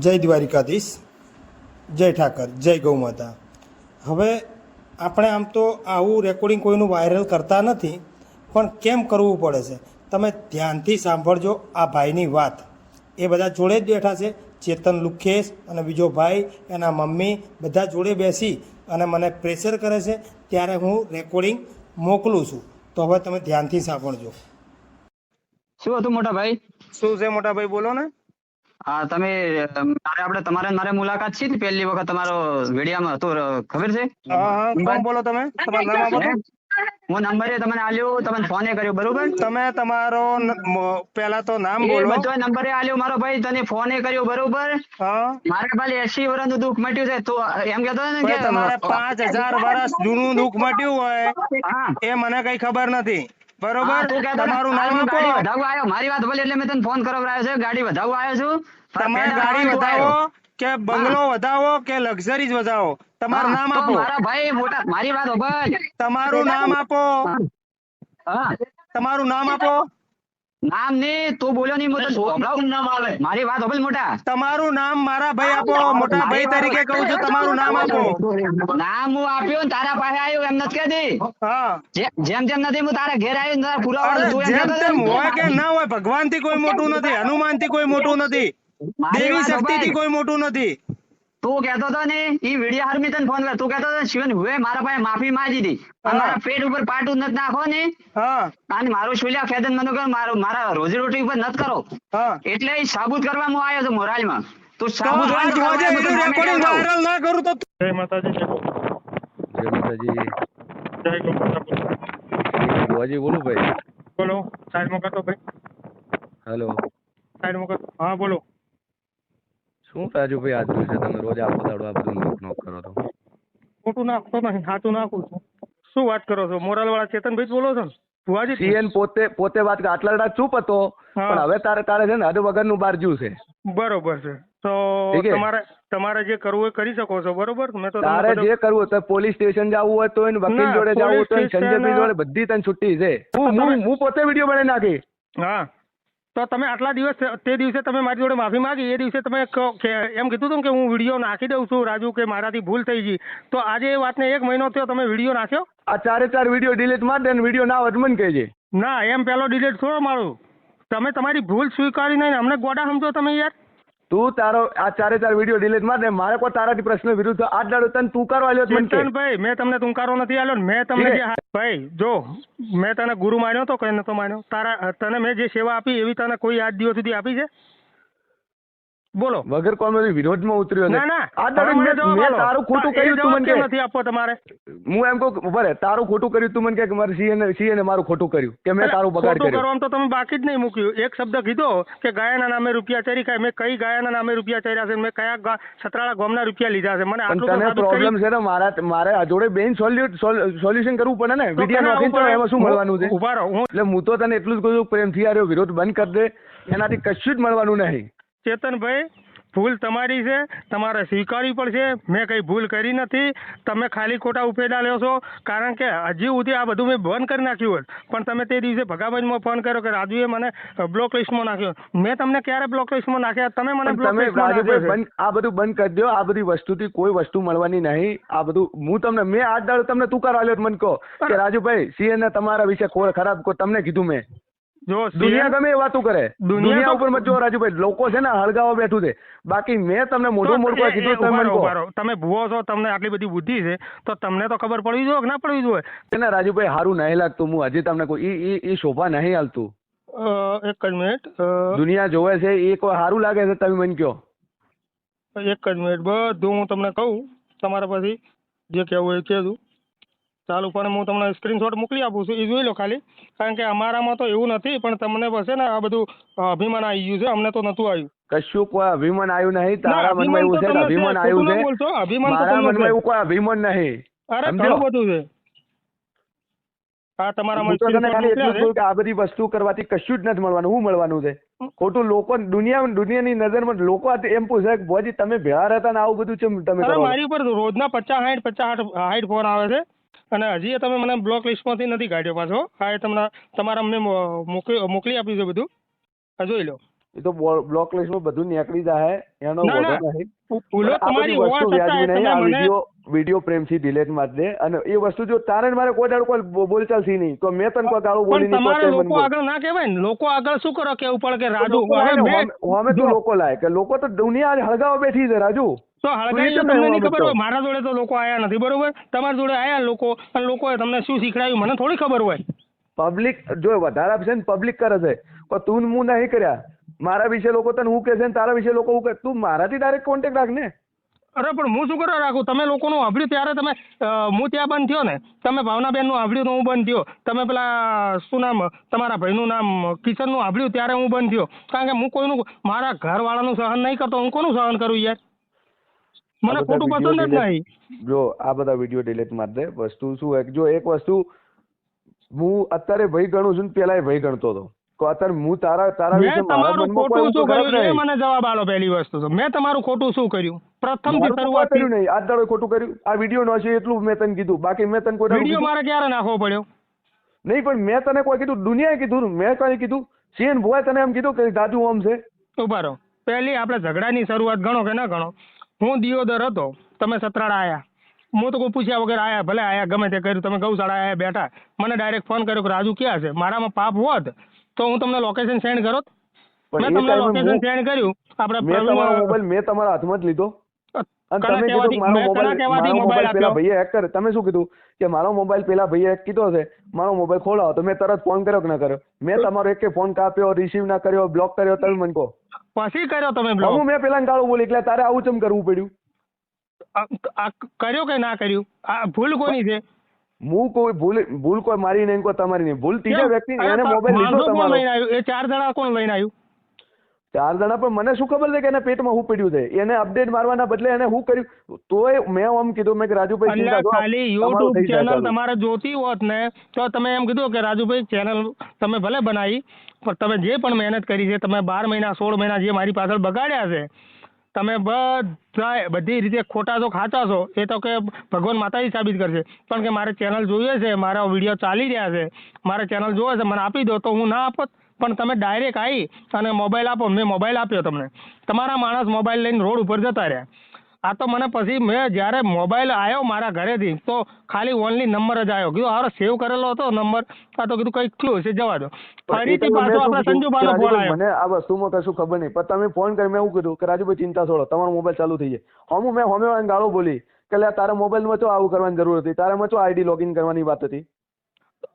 જય દ્વારિકાધીશ જય ઠાકર જય ગૌ માતા. હવે આપણે આમ તો આવું રેકોર્ડિંગ કોઈનું વાયરલ કરતા નથી પણ કેમ કરવું પડે છે? તમે ધ્યાનથી સાંભળજો આ ભાઈની વાત. એ બધા જોડે જ બેઠા છે ચેતન લુખેશ અને બીજો ભાઈ એના મમ્મી બધા જોડે બેસી અને મને પ્રેશર કરે છે ત્યારે હું રેકોર્ડિંગ મોકલું છું. તો હવે તમે ધ્યાનથી સાંભળજો. શું હતું મોટા ભાઈ? શું છે મોટા ભાઈ બોલો ને. હા તમે મારે આપણે તમારે મારે મુલાકાત છે ને પહેલી વખત તમારો વિડિયામાં હતો ખબર છે? કોણ બોલો તમે? તમારું નામ આપો. હું નંબરે તમને આલ્યો તમને ફોને કર્યો બરોબર? તમે તમારો પેલા પહેલા તો નામ એ બોલો. બધો નંબરે આલ્યો મારો ભાઈ તને ફોને કર્યો બરોબર? હા. મારે ભાઈ એસી વર્ષનું દુઃખ મટ્યું છે તો એમ કહેતો ને કે તમારે પાંચ હજાર વર્ષ જૂનું દુઃખ મટ્યું હોય હા. એ મને કઈ ખબર નથી. બરોબર? તમારું નામ આપો. વધાવવા આવ્યો? મારી વાત ભલે એટલે મેં તને ફોન કરાવડાવ્યો છે. ગાડી વધાવવા આવ્યો છું. તમારે ગાડી વધાવો કે બંગલો વધાવો કે લક્ઝરીઝ વધાવો? તમારું નામ આપો. મારા ભાઈ મોટા મારી વાત સાંભળ. તમારું નામ આપો. હા. તમારું નામ આપો. નામ ને તો બોલ્યો નહીં સંભળાવું. મારી વાત સાંભળ મોટા. તમારું નામ મારા ભાઈ આપો મોટા ભાઈ તરીકે કહું છું તમારું નામ આપો. નામ હું આપ્યું ને તારા પાસે આવ્યો એમ નથી કહેતી. જેમ જેમ નથી હું તારા ઘેર આવ્યો તારા પુરાવા જેમ તેમ હોય કે ના હોય ભગવાનથી કોઈ મોટું નથી હનુમાનથી કોઈ મોટું નથી દેવી શક્તિ થી કોઈ મોટું નથી. તું કહેતો હતો ને એ વીડિયો હાર મેં તને ફોન કર તું કહેતો હતો શિવન હવે મારા પાસે માફી માંગી હતી મારા પેટ ઉપર પાટું નથી નાખો ને. હા. અને મારું શુલ્યા ખેદન મને કહો મારું મારા રોજી રોટી ઉપર નથી કરો. હા. એટલે સાબુત કરવા હું આવ્યો છું મોરાલમાં. તું તો સાબુત વાયરલ ના કરું તો જય માતાજી જય માતાજી. જય ગૌ માતા બોલો. બોલું ભાઈ. બોલો સાઈડ મોકતો ભાઈ. હેલો. સાઈડ મોકતો હા બોલો. શું રાજુભાઈ આજ દિવસે તમે રોજ આખો દાડો આ બધું નોક નોક કરો છો? ખોટું નાખતો નહીં સાચું નાખું છું. શું વાત કરો છો? મોરાલ વાળા ચેતનભાઈ બોલો છો ને? ભુવાજી સીએન પોતે પોતે વાત આટલા દાડા ચૂપ હતો. પણ હવે તારે તારે છે ને હદ વગરનું બાર છે. બરોબર છે. તો તમારે તમારે જે કરવું એ કરી શકો છો બરોબર? મેં તો તારે જે કરવું હોય તો પોલીસ સ્ટેશન જવું હોય તો એને વકીલ જોડે જવું હોય તો સંજયભાઈ જોડે બધી તને છુટ્ટી છે. હું હું હું પોતે વીડિયો બનાવી નાખી. હા. તો તમે આટલા દિવસ તે દિવસે તમે મારી જોડે માફી માંગી એ દિવસે તમે એમ કીધું હતું કે હું વીડિયો નાખી દઉં છું રાજુ કે મારાથી ભૂલ થઈ ગઈ. તો આજે એ વાતને એક મહિનો થયો તમે વીડિયો નાખ્યો? આ ચારે ચાર વીડિયો ડિલીટ માર દે ને વીડિયો ના હોય તો મને કહેજે. ના એમ પેલો ડિલીટ થોડો મારું. તમે તમારી ભૂલ સ્વીકારી નહીં ને અમને ગોડા સમજો તમે યાર. તું તારો આ ચારે ચાર વીડિયો ડિલીટ માર ને મારે કોઈ તારાથી પ્રશ્ન વિરુદ્ધ આજ દાડો તને તું કરવા આવ્યો ચિંતન ભાઈ મેં તમને તુંકારો નથી આલ્યો મેં તમને જે ભાઈ જો મેં તને ગુરુ માન્યો તો કઈ નતો માન્યો? તારા તને મેં જે સેવા આપી એવી તને કોઈ આજ દિવસ સુધી આપી છે? બોલો. વગર કોમેડી વિરોધમાં ઉતર્યો ના. ના આ દાડો મેં તારું ખોટું કર્યું તું મને નથી આપો તમારે? હું એમ કહું બરે તારું ખોટું કર્યું તું મને કે મારે સીએ ને સીએ ને મારું ખોટું કર્યું કે મેં તારું બગાડ કર્યો. કરવામાં તો તમે બાકી જ નહીં મૂક્યું. એક શબ્દ કીધો કે ગાયાના નામે રૂપિયા ચોરી ખાય. મેં કઈ ગાયાના નામે રૂપિયા ચોર્યા છે? મેં કયા સતરાળા ગામના રૂપિયા લીધા છે? મને આટલું તને પ્રોબ્લેમ છે ને મારા મારે આ જોડે બેન સોલ્યુશન કરવું પડે ને? વિડિયા નોખી તો એમાં શું મળવાનું છે? ઊભા રહો. એટલે હું તો તને એટલું જ કહું છું પ્રેમથી આર્યો વિરોધ બંધ કરી દે. એનાથી કશું જ મળવાનું નહીં. ચેતનભાઈ ભૂલ તમારી છે તમારે સ્વીકારવી પડશે મેં કઈ ભૂલ કરી નથી તમે ખાલી ખોટા ઉપેડા લ્યો છો કારણ કે હજી સુધી આ બધું મેં બંધ કરી નાખ્યું હોત પણ તમે તે દિવસે ભગાભાઈમાં ફોન કર્યો કે રાજુએ મને બ્લોક લિસ્ટમાં નાખ્યો. મેં તમને ક્યારે બ્લોક લિસ્ટમાં નાખ્યા? તમે મને બ્લોક લિસ્ટમાં આ બધું બંધ કરી દો આ બધી વસ્તુથી કોઈ વસ્તુ મળવાની નહીં. આ બધું હું તમને મેં આજ દાડો તમને તું કરાવ્યો મને કહો કે રાજુભાઈ સીએ ને તમારા વિશે ખોર ખરાબ કહો તમને કીધું મેં. જો દુનિયા ગમે એ વાતું કરે. દુનિયા ઉપર મત જો રાજુભાઈ લોકો છે ને હળગાવા બેઠું છે. બાકી મેં તમને મોઢું મોઢું કીધું તમે તમે ભૂવો છો તમને આટલી બધી બુદ્ધિ છે તો તમને તો ખબર પડવી જોઈએ કે ના પડવી જોઈએ? એને રાજુભાઈ સારું નહીં લાગતું. હું હજી તમને કોઈ ઈ ઈ ઈ શોભા નહીં હાલતું. એક જ મિનિટ દુનિયા જોવે છે એ કોઈ સારું લાગે છે તમે મને કહો. એક જ મિનિટ બધું હું તમને કહું તમારા પછી જે કહેવું હોય એ કહેજો. ચાલુ પણ હું તમને સ્ક્રીનશોટ મોકલી આપું છું. એ જોઈ લો ખાલી. કારણ કે અમારામાં તો એવું નથી પણ તમને પાસે ને આ બધું અભિમાન આવી ગયું છે. અમને તો નતું આવ્યું. કશું કોઈ અભિમાન આવ્યું નહીં. તારા મનમાં એવું છે અભિમાન આવ્યું છે. મારા મનમાં એવું કોઈ અભિમાન નહીં. અરે ઘણું બધું છે. આ તમારા મન તને ખાલી એટલું કહું કે આ બધી વસ્તુ કરવાથી કશું જ નથી મળવાનું. શું મળવાનું છે? ખોટું લોકો દુનિયા દુનિયાની નજરમાં લોકો એમ પૂછે કે ભોજી તમે ભેળા રહેતા ને આવું બધું છે તમે મારી ઉપર રોજના પચાસ સાઠ પચાસ સાઠ ફોન આવે છે. અને હજી તમે મને બ્લોક લિસ્ટમાંથી નથી કાઢ્યો પાછો. હા એ તમને તમારા મેં મોકલી મોકલી આપ્યું છે બધું. આ જોઈ લો. એ તો બ્લોક લિસ્ટમાં બધું નીકળી જાય એનો. નહીં. ભૂલો બધી તમારી વસ્તુ વ્યાજી નહીં આ વીડિયો વીડિયો પ્રેમથી ડિલેટ માર દે. અને એ વસ્તુ જો તારે મારે કોઈ દાડો કોઈ બોલચાલથી નહીં. તો મેં તને કોઈ દાડો બોલી નહીં તમારે લોકો આગળ ના કહેવાય ને. લોકો આગળ શું કરો કેવું પડે કે રાજુ હવે તો લોકો લાય કે લોકો તો દુનિયા હળગાવા બેઠી છે રાજુ. તો હળગાઈ તું તમને નહીં ખબર હોય મારા જોડે તો લોકો આયા નથી બરોબર? તમારા જોડે આયા લોકો અને લોકોએ તમને શું શીખડાયું મને થોડી ખબર હોય. પબ્લિક જો વધારે આપશે ને પબ્લિક કરે છે પણ તું હું નહીં કર્યા. મારા વિશે લોકો તને હું કે છે ને તારા વિશે લોકો હું કહે તું મારાથી ડાયરેક્ટ કોન્ટેક્ટ રાખ ને. અરે પણ હું શું કરવા રાખું? તમે લોકોનું આવડ્યું ત્યારે તમે હું ત્યાં બંધ થયો ને. તમે ભાવનાબેનનું તો હું બંધ થયો. તમે પેલા શું નામ તમારા ભાઈનું નામ કિશનનું આવડ્યું ત્યારે હું બંધ થયો. કારણ કે હું કોઈનું મારા ઘરવાળાનું સહન નહીં કરતો. હું કોનું સહન કરું યાર? મને ખોટું પસંદ જ નહીં. જો આ બધા વીડિયો ડિલીટ મારી દે. વસ્તુ શું જો એક વસ્તુ હું અત્યારે ભય ગણું છું ને પેલા ભય ગણતો હતો. તો અત્યારે હું તારા તારા વિશે તમારું ખોટું શું કર્યું? મને જવાબ આલો પહેલી વસ્તુ તો. મેં તમારું ખોટું શું કર્યું? પ્રથમથી શરૂઆત કર્યું નહીં. આ દાડો ખોટું કર્યું. આ વીડિયો નો છે એટલું મેં તને કીધું. બાકી મેં તને કોઈ વીડિયો મારે ક્યારે નાખવો પડ્યો? નહીં પણ મેં તને કોઈ કીધું. દુનિયાએ કીધું. મેં કઈ કીધું? સીએન ભોય તને એમ કીધું કે દાદુ આમ છે? ઊભા રહો. પહેલી આપણે ઝઘડાની શરૂઆત ગણો કે ના ગણો? હું દિયોદર હતો. તમે સતરાડા આયા. હું તો કોઈ પૂછ્યા વગર આયા ભલે આયા ગમે તે કર્યું. તમે ગૌશાળા આયા બેઠા. મને ડાયરેક્ટ ફોન કર્યો કે રાજુ ક્યાં છે? મારામાં પાપ હોત તો હું તમને લોકેશન સેન્ડ કરો મેં તમને લોકેશન સેન્ડ કર્યું. આપણે મેં તમારો હાથમાં જ લીધો. તમે કીધું મારો મોબાઈલ મોબાઈલ પેલા ભાઈએ હેક કરે તમે શું કીધું? કે મારો મોબાઈલ પેલા ભાઈએ હેક કીધો છે મારો મોબાઈલ ખોલાવો. તો મેં તરત ફોન કર્યો કે ના કર્યો. મેં તમારો એક ફોન કાપ્યો રિસીવ ના કર્યો બ્લોક કર્યો તમે મને કહો. પછી કર્યો તમે બ્લોક હું મેં પેલા ગાળું બોલી એટલે તારે આવું ચમ કરવું પડ્યું? કર્યો કે ના કર્યું? આ ભૂલ કોની છે? હું કોઈ ભૂલ ભૂલ કોઈ મારી નહીં કોઈ તમારી નહીં. ભૂલ ત્રીજા વ્યક્તિ એને મોબાઈલ લીધો તમારો. એ ચાર જણા કોણ લઈને આવ્યું? ચાર જણા પણ મને શું ખબર છે કે એને પેટમાં હું પડ્યું છે? એને અપડેટ મારવાના બદલે એને હું કર્યું? તોય મેં આમ કીધું મેં કે રાજુભાઈ ચિંતા કરો, ખાલી યુટ્યુબ ચેનલ તમારે જોતી હોત ને તો તમે એમ કીધું કે રાજુભાઈ ચેનલ તમે ભલે બનાવી પણ તમે જે પણ મહેનત કરી છે તમે બાર મહિના સોળ મહિના જે મારી પાછળ બગાડ્યા છે તમે બધા બધી રીતે ખોટા છો ખાચા છો એ તો કે ભગવાન માતાજી સાબિત કરશે. પણ કે મારે ચેનલ જોઈએ છે મારા વીડિયો ચાલી રહ્યા છે મારે ચેનલ જોવે છે મને આપી દો તો હું ના આપત. પણ તમે ડાયરેક્ટ આવી અને મોબાઈલ આપો મેં મોબાઈલ આપ્યો તમને. તમારા માણસ મોબાઈલ લઈને રોડ ઉપર જતા રહ્યા. આ તો મને પછી મેં જ્યારે મોબાઈલ આવ્યો મારા ઘરેથી તો ખાલી ઓનલી નંબર જ આવ્યો કીધું હારો સેવ કરેલો હતો નંબર આ તો કીધું કંઈક થયું હશે જવા દો. ફરીથી પાછો આપણે કીધું ફોન આવ્યો મને આ વસ્તુમાં કશું ખબર નહીં પણ તમે ફોન કરી મેં એવું કીધું કે રાજુભાઈ ચિંતા છોડો તમારો મોબાઈલ ચાલુ થઈ જાય. હમું મેં હોમે ગાળો બોલી કે લે તારા મોબાઈલમાં તો આવું કરવાની જરૂર હતી તારામાં તો આઈડી લોગિન કરવાની વાત હતી.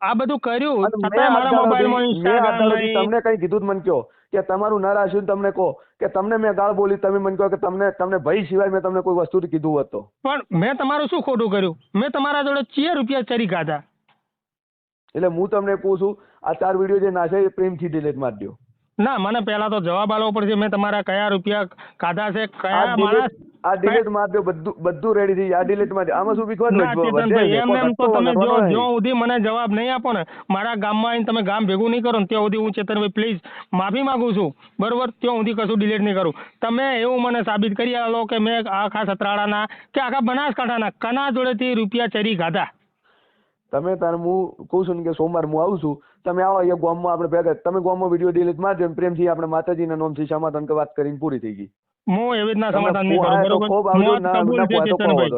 આ બધું કર્યું. મારા મોબાઈલમાં ઇન્સ્ટાગ્રામ તમને કઈ કીધું મને કયો કે તમારું ના રાખ્યું તમને કહો કે તમને મેં ગાળ બોલી તમે મને કહો કે તમને તમને ભય સિવાય મેં તમને કોઈ વસ્તુ કીધું હોત તો. પણ મેં તમારું શું ખોટું કર્યું? મેં તમારા જોડે ચીએ રૂપિયા ચરી ખાધા. એટલે હું તમને પૂછું આ ચાર વીડિયો જે નાશે એ પ્રેમથી ડિલીટ મારી દો ના મને પહેલા તો જવાબ આપવો પડશે મેં તમારા કયા રૂપિયા ખાધા છે કયા માણસ આ ડિલીટ મારી દો બધું બધું રેડી થઈ આ ડિલીટ મારી આમાં શું વિખવાદ ના વધે એમ એમ તો તમે જો જો સુધી મને જવાબ નહીં આપો ને મારા ગામમાં આવીને તમે ગામ ભેગું નહીં કરો ને ત્યાં સુધી હું ચેતનભાઈ પ્લીઝ માફી માંગુ છું. બરોબર? ત્યાં સુધી કશું ડિલીટ નહીં કરું. તમે એવું મને સાબિત કરી આલો કે મેં આખા સતરાડાના કે આખા બનાસકાંઠાના કના જોડેથી રૂપિયા ચરી ખાધા. તમે તાર હું કહું છું કે સોમવાર હું આવું છું તમે આવો અહીંયા ગામમાં આપણે ભેગા તમે ગામમાં વીડિયો ડિલીટ મારજો પ્રેમથી આપણે માતાજીના નામથી સમાધાન કે વાત કરીને પૂરી થઈ ગઈ. હું એવી રીતના સમાધાન નહીં કરું બરોબર? મોત કબૂલ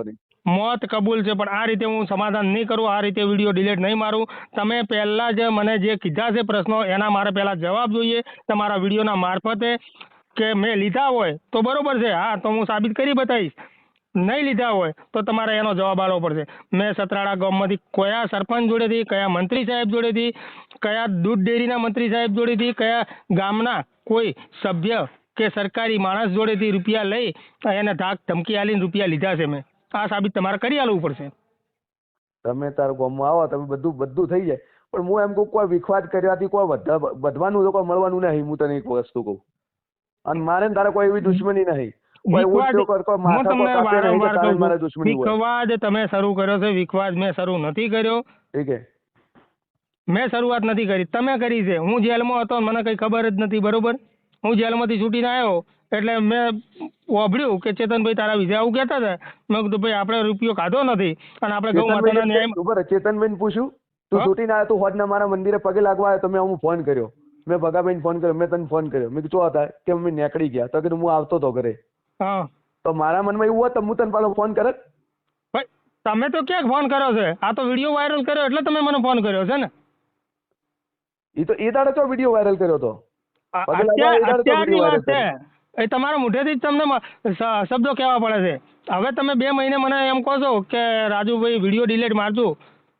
છે. મોત કબૂલ છે પણ આ રીતે હું સમાધાન નહીં કરું આ રીતે વીડિયો ડિલીટ નહીં મારું. તમે પહેલા જ મને જે કીધા છે પ્રશ્નો એના મારે પહેલા જવાબ જોઈએ તમારા વિડીયોના મારફતે કે મેં લીધા હોય તો બરોબર છે. હા તો હું સાબિત કરી બતાવીશ. નહીં લીધા હોય તો તમારે એનો જવાબ આપવો પડશે. મેં સતરાળા ગામમાંથી કયા સરપંચ જોડેથી કયા મંત્રી સાહેબ જોડેથી કયા દૂધ ડેરીના મંત્રી સાહેબ જોડેથી કયા ગામના કોઈ સભ્ય કે સરકારી માણસ જોડેથી રૂપિયા લઈ એને ધાક ધમકી આલીને રૂપિયા લીધા છે મેં. આ સાબિત તમારે કરી આલવું પડશે. તમે તાર ગામમાં આવો તમે બધું બધું થઈ જાય. પણ હું એમ કહું કોઈ વિખવાદ કર્યાથી કોઈ વધવાનું તો કોઈ મળવાનું નહીં હું તને એક વસ્તુ કહું. અને મારે તારે કોઈ એવી દુશ્મની નહીં. વિખવાદ તમે શરૂ કર્યો છે વિખવાદ મેં શરૂ નથી કર્યો. ઠીક મેં શરૂઆત નથી કરી તમે કરી છે. હું જેલમાં હતો મને કઈ ખબર જ નથી બરોબર? હું જેલમાંથી છૂટીને આવ્યો એટલે મેં વાભળ્યું કે ચેતનભાઈ તારા વિશે આવું કહેતા હતા. મેં કીધું ભાઈ આપણે રૂપિયો ખાધો નથી અને આપણે ગૌ માતાના ન્યાય ઊભો રહે, પૂછ્યું તું? છૂટીને આવ્યો તું હોદના મારા મંદિરે પગે લાગવા આવ્યો તો મેં હું ફોન કર્યો. મેં ભગાભાઈને ફોન કર્યો મેં તને ફોન કર્યો. મેં કીધું હતા? કે મમ્મી નીકળી ગયા. તો કીધું હું આવતો હતો ઘરે. હા. તો મારા મનમાં એવું હોત તો હું તને પાછો ફોન કરત? તમે તો ક્યાંક ફોન કર્યો છે? આ તો વીડિયો વાયરલ કર્યો એટલે તમે મને ફોન કર્યો છે ને? એ તો એ દાડે ચો વીડિયો વાયરલ કર્યો હતો અત્યારની વાત છે. એ તમારા મુઠેથી જ તમને શબ્દો કહેવા પડે છે. હવે તમે બે મહિને મને એમ કહો છો કે રાજુભાઈ વીડિયો ડિલીટ મારજો.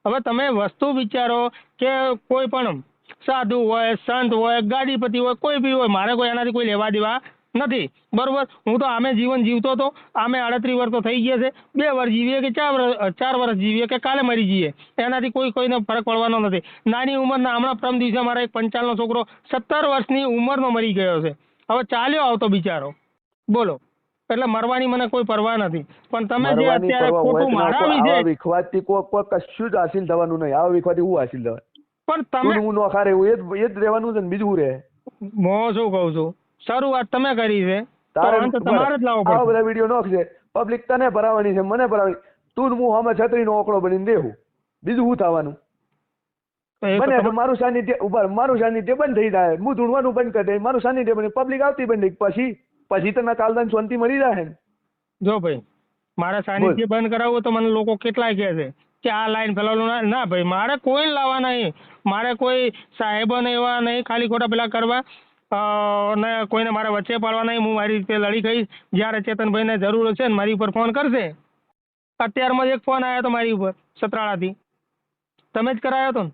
હવે તમે વસ્તુ વિચારો કે કોઈ પણ સાધુ હોય સંત હોય ગાડીપતિ હોય કોઈ બી હોય મારે કોઈ એનાથી કોઈ લેવા દેવા નથી. બરોબર? હું તો આમે જીવન જીવતો હતો. આમે આડત્રીસ વર્ષ તો થઈ ગયા છે. બે વર્ષ જીવીએ કે ચાર વર્ષ ચાર વર્ષ જીવીએ કે કાલે મરી જઈએ? એનાથી કોઈ કોઈને ફરક પડવાનો નથી. નાની ઉંમરના હમણાં પ્રમ દિવસે મારા એક પંચાલનો છોકરો સત્તર વર્ષની ઉંમરનો મરી ગયો છે. હવે ચાલ્યો આવતો બિચારો. બોલો. એટલે મરવાની મને કોઈ પરવા નથી. પણ તમે જે અત્યારે ખોટું મારાવી છે મારા કોઈ કશું જ હાસિલ થવાનું નહીં. આવા વિખવાથી હું હાસિલ થવાય પણ તમે હું નોખા રહેવું એ જ રહેવાનું છે બીજું રહે? હું શું કહું છું? શરૂઆત તમે કરી છે. તારે તમારે જ લાવવો આવા બધા વીડિયો નોખશે. પબ્લિક તને ભરાવાની છે મને ભરાવાની. તું હું અમે છત્રીનો ઓકળો બનીને દેવું બીજું હું થવાનું? બને મારું સાનિધ્ય ઊભા મારું સાનિધ્ય બંધ થઈ જાય. હું ધૂણવાનું બંધ કરી દે મારું સાનિધ્ય બને. પબ્લિક આવતી બંધ થઈ પછી પછી તને કાલદાન શાંતિ મળી જાય ને. જો ભાઈ મારે સાનિધ્ય બંધ કરાવવું તો મને લોકો કેટલાય કહે છે કે આ લાઈન ફેલાવલો ના ભાઈ મારે કોઈ લાવવા નહીં. મારે કોઈ સાહેબો એવા નહીં ખાલી ખોટા પેલા કરવા. ને કોઈને મારે વચ્ચે પાડવા નહીં હું મારી રીતે લડી ગઈશ જ્યારે ચેતનભાઈને જરૂર હશે ને મારી ઉપર ફોન કરશે અત્યારમાં જ એક ફોન આવ્યો હતો મારી ઉપર સતરાળાથી. તમે જ કરાયો હતો ને?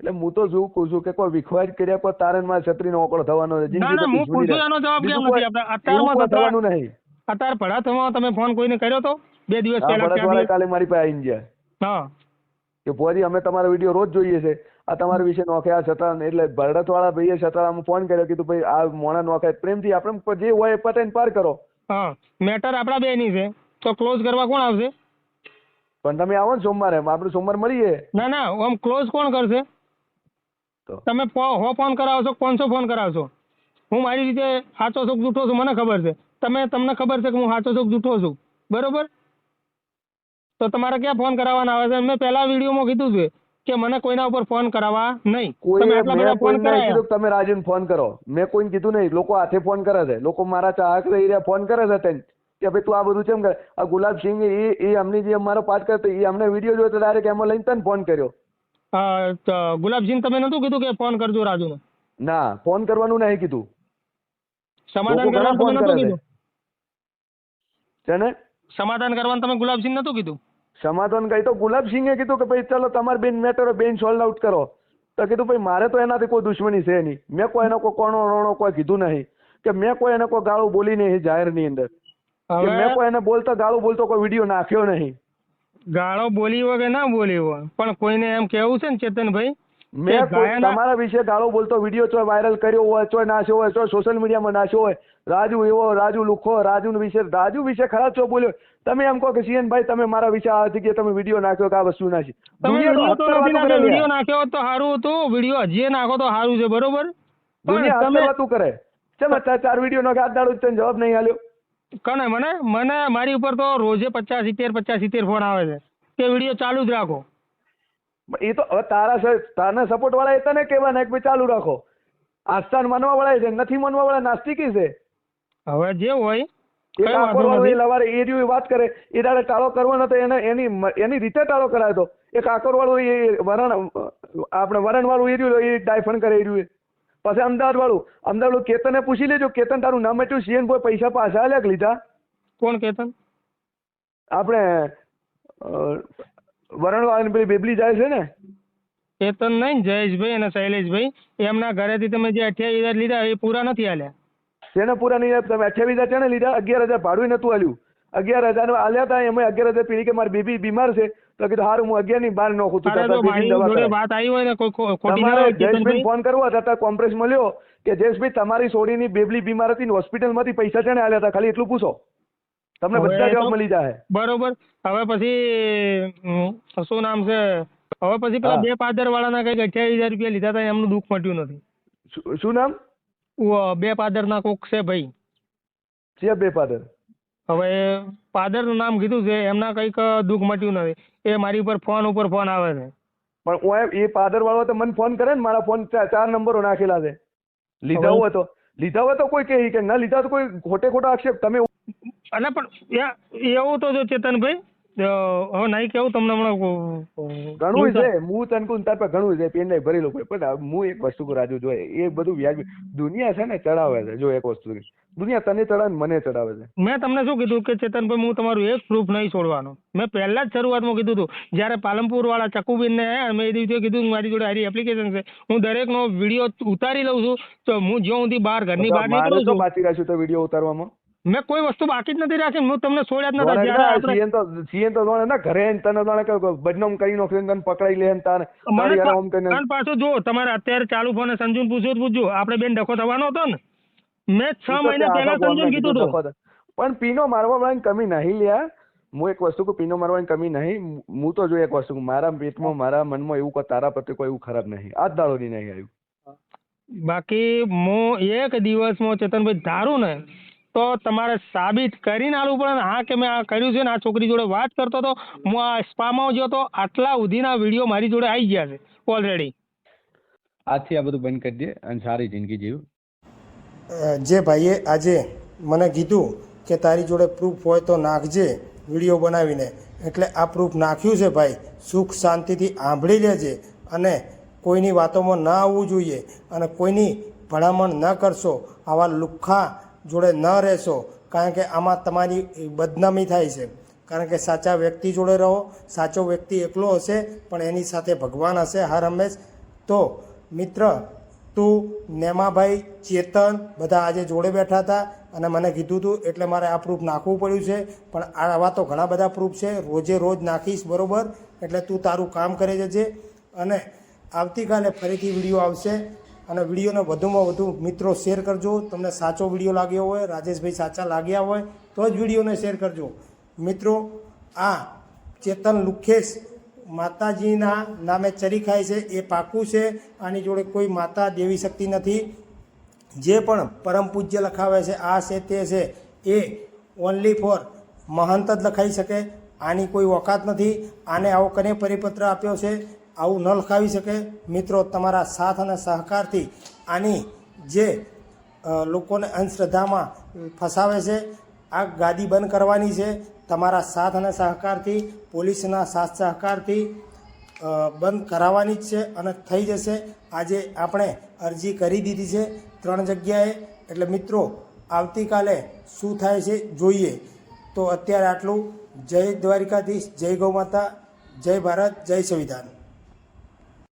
એટલે હું તો શું કહું છું કે કોઈ વિખવાદ કર્યા પર તારે ને મારે છત્રીનો ઓકળો થવાનો છે. ના ના હું પૂછું. એનો જવાબ કેમ નથી આપતા? અત્યારમાં થવાનું નહીં. અત્યારે ભડાથમાં તમે ફોન કોઈને કર્યો તો? બે દિવસ પહેલા કાલે મારી પાસે આવીને ગયા. હા. કે ભોજી અમે તમારો વીડિયો રોજ જોઈએ છે. આ તમારા વિશે નોખે આ છતાં એટલે ભરતવાળા ભાઈએ છતાં ફોન કર્યો કીધું ભાઈ આ મોણા નોખે પ્રેમથી આપણે જે હોય એ પતાઈને પાર કરો. હા મેટર આપણા બે ની છે. તો ક્લોઝ કરવા કોણ આવશે? પણ તમે આવો ને સોમવારે આપણે સોમવાર મળીએ. ના ના આમ ક્લોઝ કોણ કરશે? તો. તમે હો ફોન કરાવશો પાંચસો ફોન કરાવશો. હું મારી રીતે સાચો છું જૂઠો છું મને ખબર છે. તમે તમને ખબર છે કે હું સાચો છું જૂઠો છું. બરોબર? તો તમારે ક્યાં ફોન કરાવવાના આવે છે? મેં પહેલા વિડીયોમાં કીધું છે કે મને કોઈના ઉપર ફોન કરાવવા? નહીં. તમે આટલા બધા ફોન કરાયા. તમે રાજુને ફોન કરો. મેં કોઈને કીધું નહીં. લોકો હાથે ફોન કરે છે. લોકો મારા ચાહક રહી રહ્યા ફોન કરે છે તેને કે ભાઈ તું આ બધું કેમ કરે? આ ગુલાબસિંહ એ એ અમને જે અમારો પાઠ કરતો એ અમને વીડિયો જોયો તો ડાયરેક્ટ એમાં લઈને તને ફોન કર્યો. ગુલાબસિંહ તમે નતું કીધું કે ફોન કરજો રાજુને? ના ફોન કરવાનું નહીં કીધું. સમાધાન કરવાનું તમે નતું કીધું છે. ને સમાધાન કરવાનું તમે ગુલાબસિંહ નતું કીધું? સમાધાન કહી તો ગુલાબસિંહે કીધું કે ભાઈ ચલો તમારે બેન મેટર બેન સોલ્વ આઉટ કરો. તો કીધું ભાઈ મારે તો એનાથી કોઈ દુશ્મની છે નહીં. મેં કોઈ એનો કોઈ કોણો રોણો કોઈ કીધું નહીં કે મેં કોઈ એને કોઈ ગાળું બોલી નહીં જાહેરની અંદર. કે મેં કોઈ એને બોલતો ગાળું બોલતો કોઈ વીડિયો નાખ્યો નહીં. ગાળો બોલી હોય કે ના બોલી હોય. પણ કોઈને એમ કેવું છે ને ચેતનભાઈ મેં તમારા વિશે ગાળો બોલતો વીડિયો ચોય વાયરલ કર્યો હોય ચોય નાશ્યો હોય ચોય સોશિયલ મીડિયામાં નાશ્યો હોય રાજુ એવો રાજુ લુખો રાજુ વિશે રાજુ વિશે ખરાબ ચો બોલ્યો. તમે એમ કહો કે ભાઈ તમે મારા વિશે આ જગ્યાએ તમે વીડિયો નાખ્યો કે આ વસ્તુ નાખી? તમે વીડિયો નાખ્યો તો સારું હતું. વીડિયો હજી નાખો તો સારું છે બરોબર? દુનિયા તમે વાતું કરે. ચમ ચાર વીડિયો નો આજ દાડો તને જવાબ નહીં આલ્યો? કને મને? મને મારી ઉપર તો રોજે પચાસ સિત્તેર પચાસ સિત્તેર ફોન આવે છે. કે વીડિયો ચાલુ જ રાખો. એ તો હવે તારા તારા સપોર્ટ વાળા એ તને કહેવાના કે ચાલુ રાખો. આસ્થાન માનવા વાળા છે નથી માનવા વાળા નાસ્તિકી છે. હવે જે હોય કઈ એ લવારે એ વાત કરે એ દાડે ટાળો કરવાનો તો એને એની એની રીતે ટાળો કરાયો તો એ કાકર વાળું એ વરણ આપણે વરણ વાળું એર્યું એ ડાયફણ કરે એર્યું પછી અમદાવાદ વાળું અમદાવાદ વાળું કેતને પૂછી લેજો કેતન તારું નામ એટલું સીએન બોય પૈસા પાછા આલ્યા લીધા? કોણ કેતન? આપણે અ, વરણ વાળાની પેલી બેબલી જાય છે ને? કેતન નહીં ને જયેશભાઈ અને શૈલેષભાઈ એમના ઘરેથી તમે જે અઠ્યાવીસ હજાર લીધા એ પૂરા નથી આલ્યા. તેને પૂરા નહીં તમે અઠ્યાવીસ હજાર છે લીધા? અગિયાર હજાર ભાડું નતું આલ્યું. અગિયાર હજાર આલ્યા હતા એમાં અગિયાર હજાર પીડી કે મારી બેબી બીમાર છે તો કીધું હારું હું અગિયારની બાર નોખું તો. વાત આવી હોય ને તમારે જયેશભાઈ ફોન કરવો હતા કોમ્પ્રેસ મળ્યો કે જયેશભાઈ તમારી સોડીની બેબલી બીમાર હતી ને હોસ્પિટલમાંથી પૈસા છે ને આલ્યા હતા ખાલી એટલું પૂછો. તમને બધા જવાબ મળી જાય બરોબર. હવે પછી શું નામ છે? હવે પછી પેલા બે પાદર વાળાના કંઈક અઠ્યાવીસ હજાર રૂપિયા લીધા હતા એમનું દુઃખ મટ્યું નથી. શું- નામ? બે બે પાદરના કોક છે ભાઈ. છે બે પાદર? હવે પાદરનું નામ કીધું છે એમના કંઈક દુઃખ મટ્યું નથી. એ મારી ઉપર ફોન ઉપર ફોન આવે છે. પણ હું એ પાદર વાળો તો મને ફોન કરે ને મારા ફોન ચાર નંબરો નાખેલા છે. લીધા હોય તો. લીધા હોય તો કોઈ કે ના લીધા તો કોઈ ખોટે ખોટા આક્ષેપ. તમે અને પણ એવું તો જો ચેતનભાઈ હવે નહીં કેવું તમને હમણાં ઘણું છે. હું તને કહું તાર પર ઘણું છે. પેન નહીં ભરેલું પડે પણ હું એક વસ્તુ રાજુ જોઈએ એ બધું વ્યાજ દુનિયા છે ને ચડાવે છે જો એક વસ્તુ દુનિયા તને ચડાવે મને ચડાવે છે. મેં તમને શું કીધું કે ચેતનભાઈ હું તમારું એક પ્રૂફ નહીં છોડવાનો. મેં પહેલા જ શરૂઆતમાં કીધું હતું. જ્યારે પાલનપુર વાળા ચકુબીન ને આયા મેં એ દિવસે કીધું મારી જોડે હારી એપ્લિકેશન છે. હું દરેકનો વીડિયો ઉતારી લઉં છું. તો હું જ્યાં સુધી બહાર ઘરની બહાર નીકળું છું. બાકી રાખ્યું તો વીડિયો ઉતારવામાં? મેં કોઈ વસ્તુ બાકી જ નથી રાખી હું તમને છોડ્યા જ નતા સીએન તો સીએન તો જાણે ના ઘરે તને જાણે બદનામ કરી નાખ્યો તને પકડાઈ લે તારે. તારી કરીને અને પાછું જો તમારે અત્યારે ચાલુ ફોને સંજુન પૂછ્યું જ પૂછજો આપણે બેન ડખો થવાનો હતો ને. મેં છ મહિના પહેલા સંજુન કીધું હતું પણ પીનો મારવા વાળાની કમી નહીં લ્યા. હું એક વસ્તુ પીનો મારવાની કમી નહીં. હું તો જો એક વસ્તુ મારા પેટમાં મારા મનમાં એવું કોઈ તારા પ્રત્યે કોઈ એવું ખરાબ નહીં. આજ દાડોની નહીં આવ્યું. બાકી હું એક દિવસમાં ચેતનભાઈ ધારું ને તો તમારે સાબિત કરીને આલવું પડે ને. હા કે મેં આ કર્યું છે ને આ છોકરી જોડે વાત કરતો હતો હું આ સ્પામાં ગયો તો આટલા સુધીના વીડિયો મારી જોડે આવી ગયા છે ઓલરેડી આજથી આ બધું બંધ કરી દે અને સારી જિંદગી જીવ. જે ભાઈએ આજે મને કીધું કે તારી જોડે પ્રૂફ હોય તો નાખજે વીડિયો બનાવીને. એટલે આ પ્રૂફ નાખ્યું છે ભાઈ. સુખ શાંતિથી આંભળી લેજે અને કોઈની વાતોમાં ન આવવું જોઈએ અને કોઈની ભલામણ ન કરશો. આવા લુખ્ખા જોડે ન રહેશો, કારણ કે આમાં તમારી બદનામી થાય છે. કારણ કે સાચા વ્યક્તિ જોડે રહો, સાચો વ્યક્તિ એકલો હશે, પણ એની સાથે ભગવાન હશે, હર હંમેશ. તો, મિત્ર, તું, નેમાભાઈ, ચેતન, બધા આજે જોડે બેઠા હતા અને મને કીધું હતું એટલે મારે આ પ્રૂફ નાખવું પડ્યું છે. પણ આવા તો ઘણા બધા પ્રૂફ છે. રોજે રોજ નાખીશ, બરોબર? એટલે તું તારું કામ કરી જજે. અને આવતીકાલે ફરીથી વીડિયો આવશે. અને વિડીયોને વધુમાં વધુ મિત્રો શેર કરજો. તમને સાચો વીડિયો લાગ્યો હોય, રાજેશભાઈ સાચા લાગ્યા હોય, તો જ વિડીયોને શેર કરજો. મિત્રો, આ ચેતન લુખેશ માતાજીના નામે ચરી ખાય છે, એ પાકું છે. આની જોડે કોઈ માતા દેવી શક્તિ નથી. જે પણ પરમ પૂજ્ય લખાવે છે, આ છે, તે છે, એ ઓનલી ફોર મહંત જ લખાઈ શકે. આની કોઈ ઓકાત નથી. આને આવો કને પરિપત્ર આપ્યો છે? આવું ન લખાવી શકે. મિત્રો, તમારા સાથ અને સહકારથી આની જે લોકોને અંધશ્રદ્ધામાં ફસાવે છે, આ ગાદી બંધ કરવાની છે, તમારા સાથ અને સહકારથી, પોલીસના સાથ સહકારથી બંધ કરાવવાની જ છે અને થઈ જશે. આજે આપણે અરજી કરી દીધી છે ત્રણ જગ્યાએ. એટલે મિત્રો, આવતીકાલે શું થાય છે જોઈએ. તો અત્યારે આટલું. જય દ્વારિકાધીશ, જય ગૌ માતા, જય ભારત, જય સંવિધાન.